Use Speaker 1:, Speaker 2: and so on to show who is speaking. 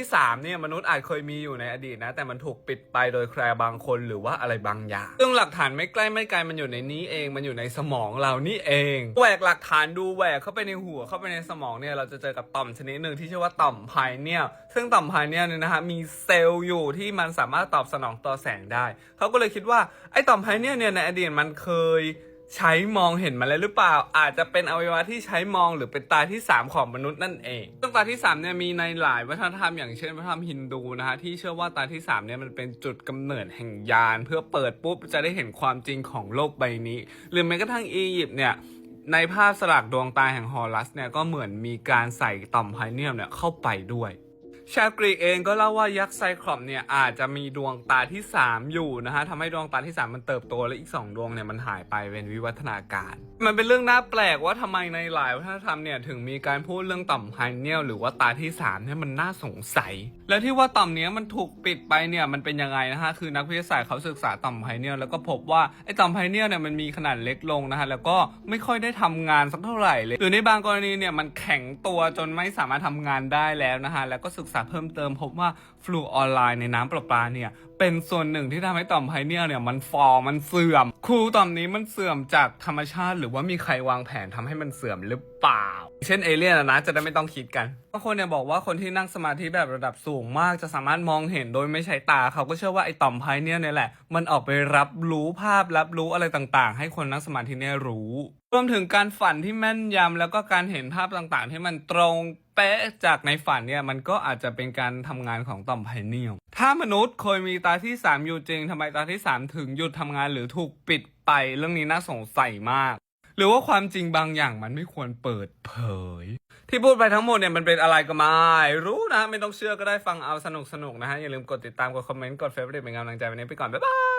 Speaker 1: ที่สามเนี่ยมนุษย์อาจเคยมีอยู่ในอดีตนะ แต่มันถูกปิดไปโดยใครบางคนหรือว่าอะไรบางอย่างซึ่งหลักฐานไม่ใกล้ไม่ไกลมันอยู่ในนี้เองมันอยู่ในสมองเรานี่เองแหวกหลักฐานดูแหวกเข้าไปในหัวเข้าไปในสมองเนี่ยเราจะเจอกับต่อมชนิดหนึ่งที่ชื่อว่าต่อมไพเนียซึ่งต่อมไพเนียเนี่ยนะฮะมีเซลล์อยู่ที่มันสามารถตอบสนองต่อแสงได้เขาก็เลยคิดว่าไอ้ต่อมไพเนียเนี่ยในอดีตมันเคย ใช้มองเห็นมาแล้วหรือเปล่า อาจจะเป็นอวัยวะที่ใช้มองหรือเป็นตาที่ 3 ของมนุษย์นั่นเองซึ่งตาที่3เนี่ยมีในหลายวัฒนธรรมอย่างเช่นวัฒนธรรมฮินดูนะฮะที่เชื่อว่าตาที่3เนี่ยมันเป็นจุดกำเนิดแห่งยาน เพื่อเปิดปุ๊บจะได้เห็นความจริงของโลกใบนี้ หรือแม้กระทั่งอียิปต์เนี่ยในภาพสลักดวงตาแห่งฮอรัสเนี่ยก็เหมือนมีการใส่ต่อมไพเนียมเนี่ยเข้าไปด้วย ชาวกรีกเองก็เล่าว่ายักษ์ไซคลอปเนี่ยอาจจะมีดวงตาที่ 3 อยู่นะฮะทำให้ดวงตาที่ 3 มันเติบโตและอีก 2 ดวงเนี่ยมันหายไปเป็นวิวัฒนาการ มันเป็นเรื่องน่าแปลกว่าทำไมในหลายวัฒนธรรมเนี่ยถึงมีการพูดเรื่องต่อมไฮเนียลหรือว่าตาที่3เนี่ยมันน่าสงสัย และที่ว่าต่อมเนี้ยมันถูกปิดไปเนี่ยมันเป็นยังไงนะฮะคือนักวิทยาศาสตร์เขาศึกษาต่อมไฮเนียลแล้วก็พบว่าไอ้ต่อมไฮเนียลเนี่ยมันมีขนาดเล็กลงนะฮะแล้วก็ไม่ค่อยได้ทำงานสักเท่าไหร่เลยหรือในบางกรณีเนี่ยมันแข็งตัวจนไม่สามารถทำงานได้แล้วนะฮะแล้วก็ศึกษาเพิ่มเติม พบว่าฟลูออไลน์ในน้ำประปาเนี่ยเป็นส่วนหนึ่งที่ทำให้ต่อมไพเนียลเนี่ยมันฟอมันเสื่อม ครูต่อมนี้มันเสื่อมจากธรรมชาติ หรือว่ามีใครวางแผนทำให้มันเสื่อมหรือเปล่า เช่นเอเลี่ยนนะจะได้ไม่ต้องคิดกัน บางคนเนี่ยบอกว่าคนที่นั่งสมาธิแบบระดับสูงมากจะสามารถมองเห็นโดยไม่ใช้ตา เขาก็เชื่อว่าไอ้ต่อมไพเนี่ยเนี่ยแหละ มันออกไปรับรู้ภาพรับรู้อะไรต่างๆ ให้คนนั่งสมาธิเนี่ยรู้ รวมถึงการฝันที่แม่นยำแล้วก็การเห็นภาพต่างๆ ที่มันตรงเป๊ะจากในฝันเนี่ยมันก็อาจจะเป็นการทำงานของต่อมไพเนียถ้ามนุษย์เคยมีตาที่ 3 อยู่จริงทำไมตาที่ 3 ถึงหยุดทำงานหรือถูกปิดไปเรื่องนี้น่าสงสัยมาก หรือว่าความจริงบางอย่างมันไม่ควรเปิดเผย ที่พูดไปทั้งหมดเนี่ยมันเป็นอะไรก็ไม่รู้นะ ไม่ต้องเชื่อก็ได้ฟังเอาสนุกสนุกนะฮะ อย่าลืมกดติดตามกดคอมเมนต์กดเฟซบุ๊กเป็นกำลังใจวันนี้ไปก่อน บ๊ายบาย